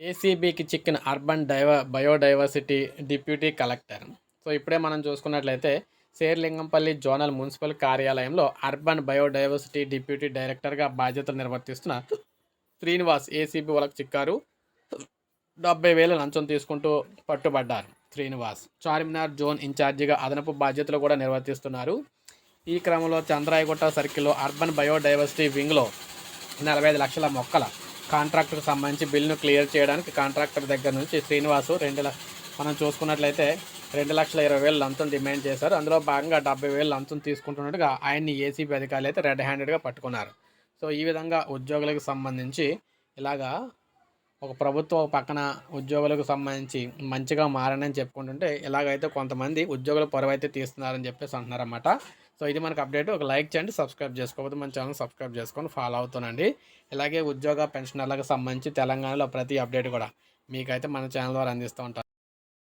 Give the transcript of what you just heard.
ఏసీబీకి చిక్కిన అర్బన్ డైవ biodiversity deputy collector. So ఇప్పుడే మనం చూసుకున్నట్లయితే శేర్లింగంపల్లి జోనల్ మున్సిపల్ కార్యాలయంలో అర్బన్ బయోడైవర్సిటీ డిప్యూటీ డైరెక్టర్గా బాధ్యతలు నిర్వర్తిస్తున్న శ్రీనివాస్ ఏసీబీ వాళ్ళకు చిక్కారు. డెబ్బై వేల లంచం తీసుకుంటూ పట్టుబడ్డారు శ్రీనివాస్. చార్మినార్ జోన్ ఇన్ఛార్జిగా అదనపు బాధ్యతలు కూడా నిర్వర్తిస్తున్నారు. ఈ క్రమంలో చంద్రాయగుట్ట సర్కిల్లో అర్బన్ బయోడైవర్సిటీ వింగ్లో నలభై ఐదు లక్షల మొక్కల కాంట్రాక్టర్కి సంబంధించి బిల్లును క్లియర్ చేయడానికి కాంట్రాక్టర్ దగ్గర నుంచి శ్రీనివాసు రెండు మనం చూసుకున్నట్లయితే రెండు లక్షల ఇరవై వేలు లంచం డిమాండ్ చేశారు. అందులో భాగంగా డెబ్బై వేలు లంచం తీసుకుంటున్నట్టుగా ఆయన్ని ఏసీబీ అధికారులు అయితే రెడ్ హ్యాండెడ్గా పట్టుకున్నారు. సో ఈ విధంగా ఉద్యోగులకు సంబంధించి ఇలాగా ఒక ప్రభుత్వం పక్కన ఉద్యోగులకు సంబంధించి మంచిగా మారనని చెప్పుకుంటుంటే ఇలాగైతే కొంతమంది ఉద్యోగుల పొరవ అయితే తీస్తున్నారని చెప్పేసి అంటున్నారన్నమాట. సో ఇది మనకు అప్డేట్. ఒక లైక్ చేయండి సబ్స్క్రైబ్ చేసుకోకపోతే మన ఛానల్ సబ్స్క్రైబ్ చేసుకొని ఫాలో అవుతానండి ఇలాగే ఉద్యోగ పెన్షనర్లకు సంబంధించి తెలంగాణలో ప్రతి అప్డేట్ కూడా మీకైతే మన ఛానల్ ద్వారా అందిస్తూ ఉంటాను